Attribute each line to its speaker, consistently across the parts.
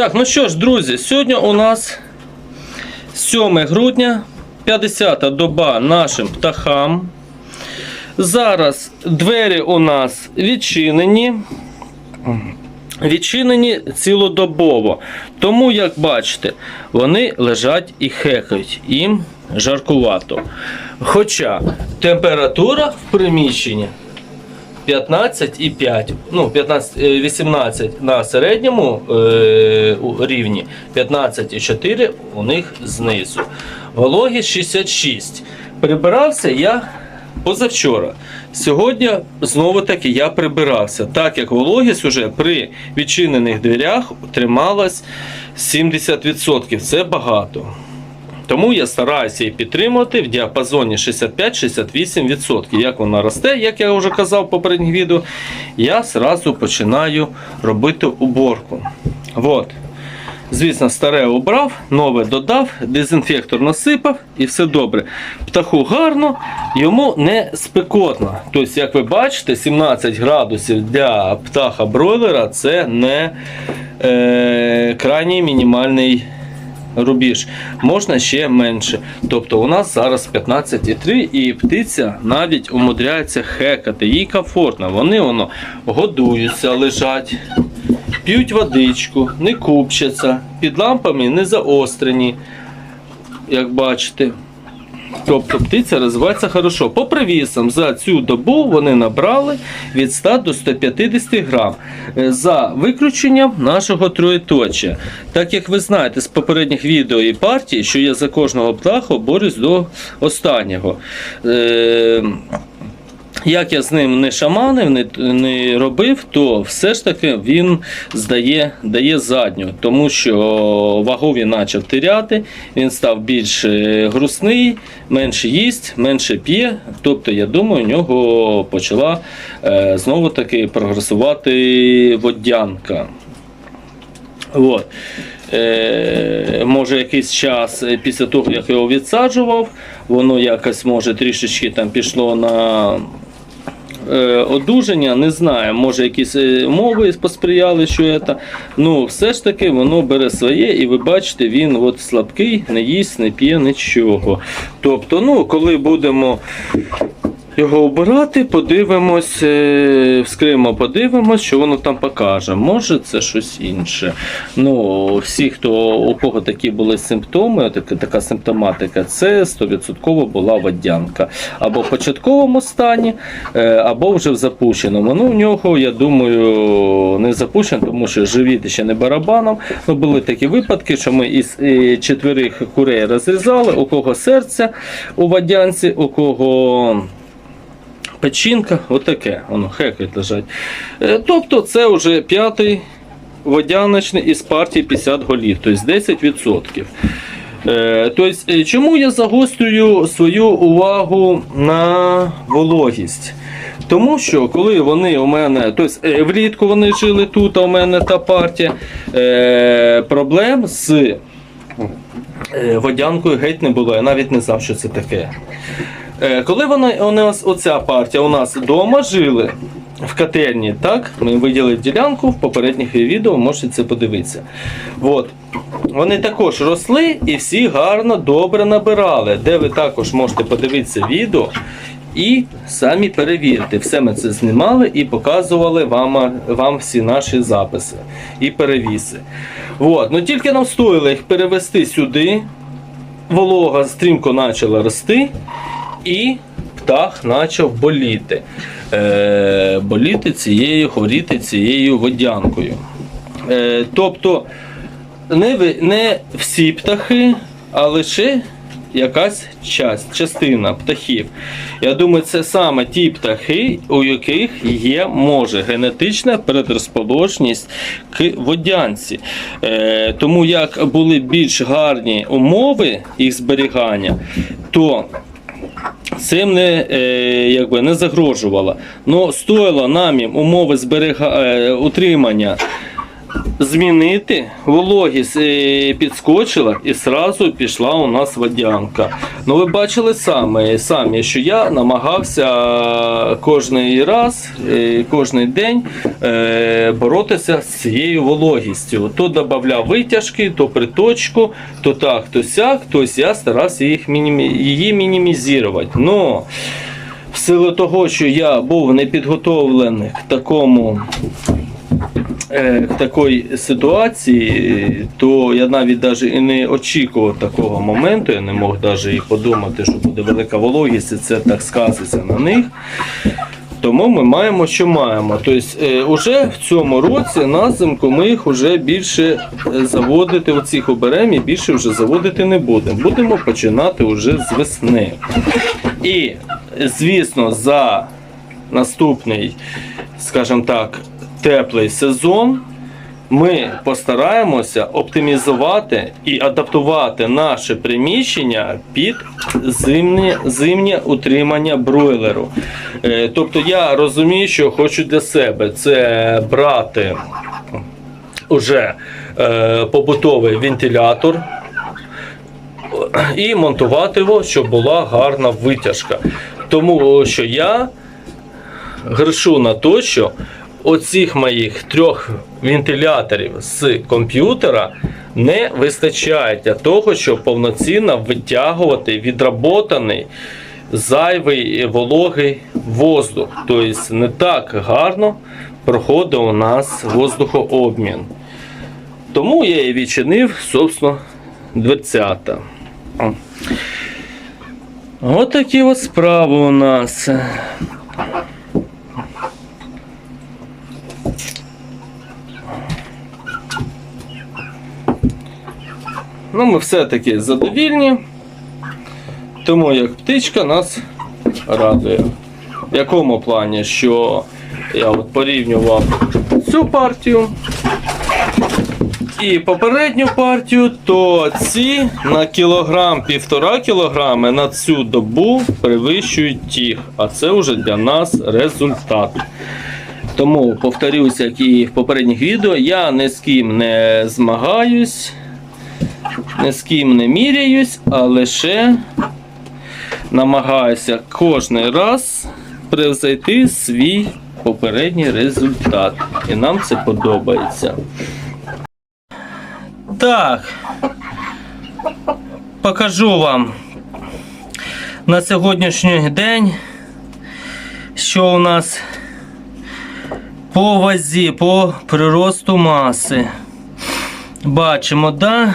Speaker 1: Так, ну що ж, друзі, сьогодні у нас 7 грудня, 50-та доба нашим птахам. Зараз двері у нас відчинені. Відчинені цілодобово. Тому, як бачите, вони лежать і хекають. Їм жаркувато. Хоча температура в приміщенні 15,5, ну 15, е, 18 на середньому е, рівні, 15,4 у них знизу. Вологість 66. Прибирався я позавчора. Сьогодні знову таки я прибирався, так як вологість уже при відчинених дверях трималась 70%. Це багато. Тому я стараюся її підтримувати в діапазоні 65-68%. Як вона росте, як я вже казав в попередніх відео, я зразу починаю робити уборку. Вот. Звісно, старе обрав, нове додав, дезінфектор насипав і все добре. Птаху гарно, йому не спекотно. Тобто, як ви бачите, 17 градусів для птаха бройлера це не е, крайній мінімальний рубіж. Можна ще менше. Тобто у нас зараз 15,3 і птиця навіть умудряється хекати. Їй комфортно. Вони воно годуються, лежать, п'ють водичку, не купчаться, під лампами не заострені, як бачите. Тобто птиця розвивається хорошо. По привісам за цю добу вони набрали від 100 до 150 грам Е, за виключенням нашого троєточя. Так як ви знаєте з попередніх відео і партій, що я за кожного птаха борюсь до останнього. Е, як я з ним не шаманив, не, не робив, то все ж таки він здає, дає задню, тому що вагу він почав теряти, він став більш е, грустний, менше їсть, менше п'є. Тобто, я думаю, у нього почала е, знову таки прогресувати водянка. От. Е, може якийсь час після того, як його відсаджував, воно якось може трішечки там пішло на одужання, не знаю, може якісь мови умови посприяли, що це. Ну, все ж таки воно бере своє, і ви бачите, він от слабкий, не їсть, не п'є нічого. Тобто, ну, коли будемо його обирати, подивимось, е, вскриємо, подивимось, що воно там покаже. Може, це щось інше. Ну, всі, хто у кого такі були симптоми, така, така симптоматика, це 100% була водянка. Або в початковому стані, е, або вже в запущеному. Ну, в нього, я думаю, не запущено, тому що живіт ще не барабаном. Ну, були такі випадки, що ми із е, четверих курей розрізали, у кого серце у водянці, у кого печінка, отаке, воно хекать лежать. Е, Тобто це вже п'ятий водяночний із партії 50 голів, тобто 10%. Е, Тобто, е, чому я загострюю свою увагу на вологість? Тому що коли вони у мене, тобто влітку вони жили тут, а у мене та партія, проблем з водянкою геть не було. Я навіть не знав, що це таке. Е, Коли вони, у нас, оця партія у нас вдома жили в котельні, так? Ми виділили ділянку в попередніх відео, можете це подивитися. От. Вони також росли і всі гарно, добре набирали, де ви також можете подивитися відео і самі перевірити. Все ми це знімали і показували вам, вам всі наші записи і перевіси. От. Ну тільки нам стоїло їх перевести сюди, волога стрімко почала рости, і птах почав боліти. Е, боліти цією, хворіти цією водянкою. Е, тобто не, не всі птахи, а лише якась часть, частина птахів. Я думаю, це саме ті птахи, у яких є може генетична предрозположеність к водянці. Е, тому як були більш гарні умови їх зберігання, то цим не, е, якби, не загрожувала. Но стоїло нам їм умови зберега, е, утримання змінити, вологість е, підскочила і сразу пішла у нас водянка. Ну ви бачили самі, самі що я намагався кожний раз, е, кожний день е, боротися з цією вологістю. То додавав витяжки, то приточку, то так, то сяк, тобто я старався їх мінімі... її мінімізувати. Но в силу того, що я був не підготовлений к такому е, к такої ситуації, то я навіть даже і не очікував такого моменту. Я не мог навіть і подумати, що буде велика вологість, і це так сказується на них. Тому ми маємо, що маємо. Тобто, е, уже в цьому році на зимку ми їх вже більше е, заводити, оцих оберем і більше вже заводити не будемо. Будемо починати вже з весни. І, звісно, за наступний, скажімо так, теплий сезон ми постараємося оптимізувати і адаптувати наше приміщення під зимнє, зимнє утримання бройлеру. Е, Тобто я розумію, що хочу для себе це брати уже е, побутовий вентилятор і монтувати його, щоб була гарна витяжка. Тому що я грешу на те, що оцих моїх трьох вентиляторів з комп'ютера не вистачає для того, щоб повноцінно витягувати відработаний зайвий вологий воздух. Тобто не так гарно проходить у нас воздухообмін. Тому я і відчинив, собственно, дверцята. О. От такі от справи у нас. Ну, ми все-таки задовільні, тому як птичка нас радує. В якому плані, що я от порівнював цю партію і попередню партію, то ці на кілограм, півтора кілограми на цю добу перевищують тих, а це вже для нас результат. Тому повторюся, як і в попередніх відео, я ні з ким не змагаюсь, ні з ким не міряюсь, а лише намагаюся кожен раз превзойти свій попередній результат. І нам це подобається. Так. Покажу вам на сьогоднішній день, що у нас по вазі, по приросту маси. Бачимо, да?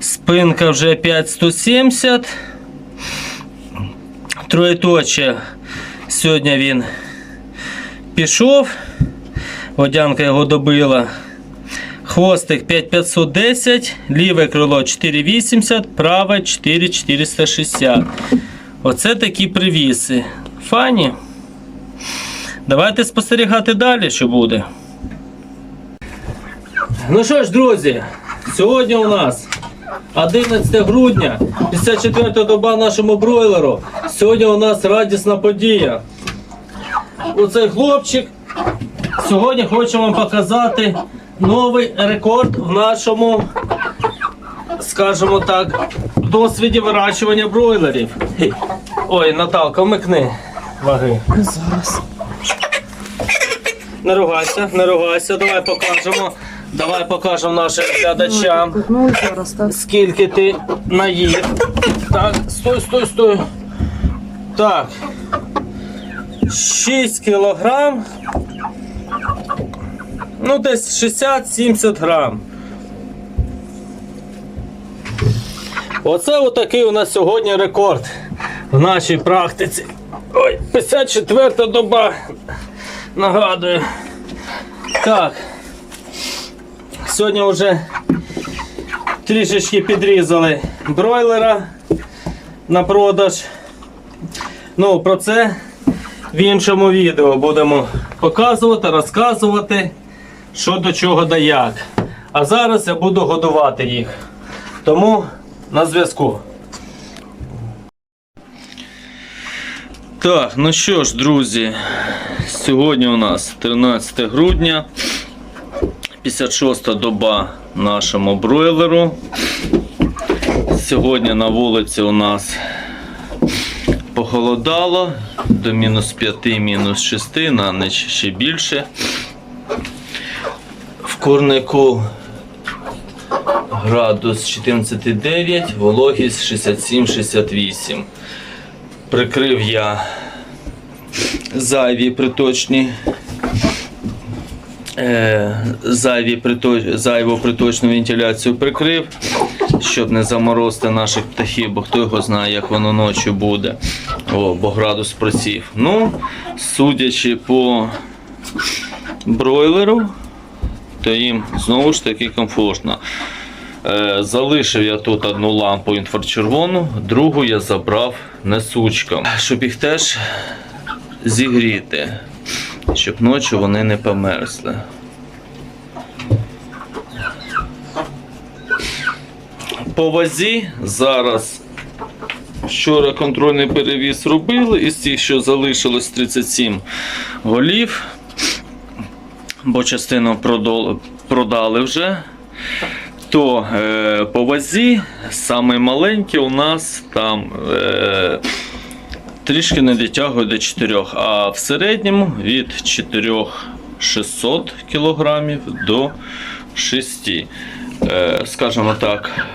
Speaker 1: Спинка вже 5170. Троєточе. Сьогодні він пішов. Водянка його добила. Хвостик 5510, ліве крило 480, праве 4460. Оце такі привіси. Фані. Давайте спостерігати далі, що буде. Ну що ж, друзі, сьогодні у нас 11 грудня, 54 доба нашому бройлеру. Сьогодні у нас радісна подія. Оцей хлопчик. Сьогодні хочу вам показати новий рекорд в нашому, скажімо так, досвіді вирощування бройлерів. Ой, Наталка, вмикни ваги.
Speaker 2: Зараз.
Speaker 1: Не ругайся, не ругайся, давай покажемо. Давай покажемо нашим глядачам,
Speaker 2: Ну,
Speaker 1: скільки ти наїв. Так, стой, стой, стой. Так. 6 кілограм. Ну, десь 60-70 грам. Оце отакий у нас сьогодні рекорд в нашій практиці. Ой, 54 доба. Нагадую. Так. Сьогодні вже трішечки підрізали бройлера на продаж. Ну, про це в іншому відео будемо показувати, розказувати, що до чого да як. А зараз я буду годувати їх. Тому на зв'язку. Так, ну що ж, друзі, сьогодні у нас 13 грудня, 56 доба нашому бройлеру. Сьогодні на вулиці у нас похолодало до мінус 5, мінус 6, на ніч ще більше. В курнику градус 14,9, вологість 67-68. Прикрив я зайві приточні е, зайві приточ, зайву приточну вентиляцію прикрив, щоб не заморозити наших птахів, бо хто його знає, як воно ночі буде. О, бо градус просів. Ну, судячи по бройлеру, то їм знову ж таки комфортно. Е, Залишив я тут одну лампу інфрачервону, другу я забрав несучком, щоб їх теж зігріти, щоб ночі вони не померзли. По вазі зараз вчора контрольний перевіз робили, із тих, що залишилось 37 голів, бо частину продали вже. То е, по вазі саме маленькі у нас там е, трішки не дотягує до 4, а в середньому від 4600 кг до 6. Е, скажімо так,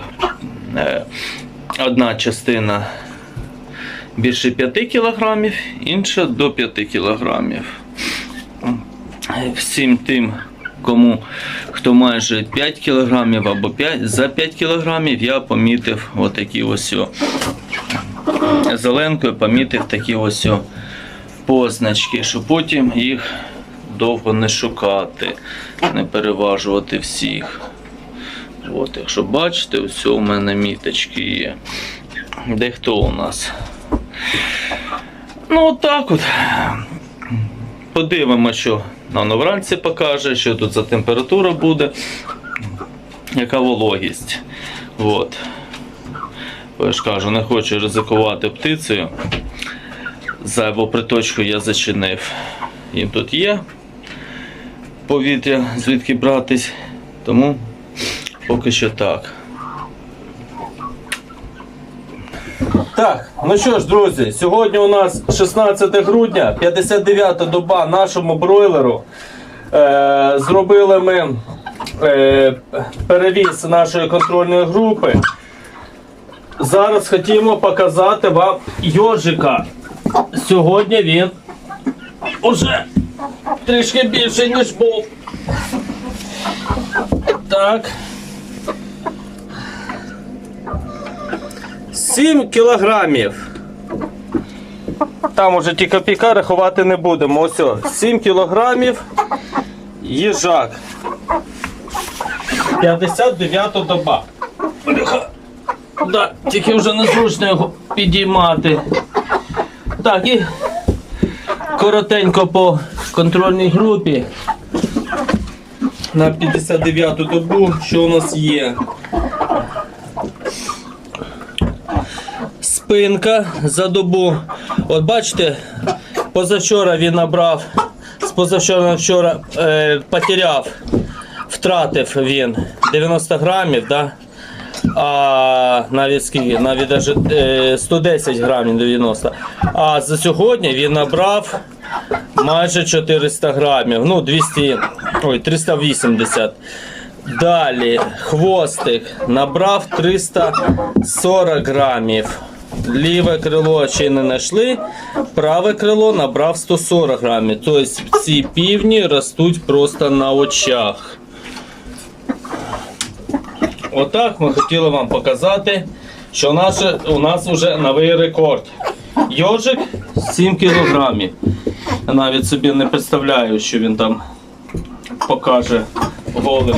Speaker 1: е, одна частина більше 5 кг, інша до 5 кг. Всім тим, кому хто майже 5 кг або 5, за 5 кг, я помітив отакі ось зеленкою помітив такі ось позначки, щоб потім їх довго не шукати, не переважувати всіх. От, якщо бачите, ось у мене міточки є. Де хто у нас? Ну, отак от. Подивимося, що воно вранці покаже, що тут за температура буде, яка вологість. От. Я ж кажу, не хочу ризикувати птицею. Зайву приточку я зачинив. Їм тут є повітря, звідки братись. Тому поки що так. Так, ну що ж, друзі, сьогодні у нас 16 грудня, 59-та доба нашому бройлеру. Е, зробили ми е, перевіз нашої контрольної групи. Зараз хотімо показати вам йожика. Сьогодні він уже трішки більше, ніж був. Так. 7 кілограмів. Там уже ті копійка рахувати не будемо. Ось, о, 7 кілограмів їжак. 59 доба. Да, тільки вже незручно його підіймати. Так, і коротенько по контрольній групі. На 59-ту добу, що у нас є? спинка за добу. От бачите, позавчора він набрав, з позавчора вчора е, потеряв, втратив він 90 грамів, да? А навіть скільки, навіть даже, е, 110 грамів 90. А за сьогодні він набрав майже 400 грамів, ну 200, ой, 380. Далі хвостик набрав 340 грамів. Ліве крило ще не знайшли, праве крило набрав 140 грамів. Тобто ці півні ростуть просто на очах. Отак ми хотіли вам показати, що наше, у нас вже новий рекорд. Йожик 7 кілограмів. Я навіть собі не представляю, що він там покаже голим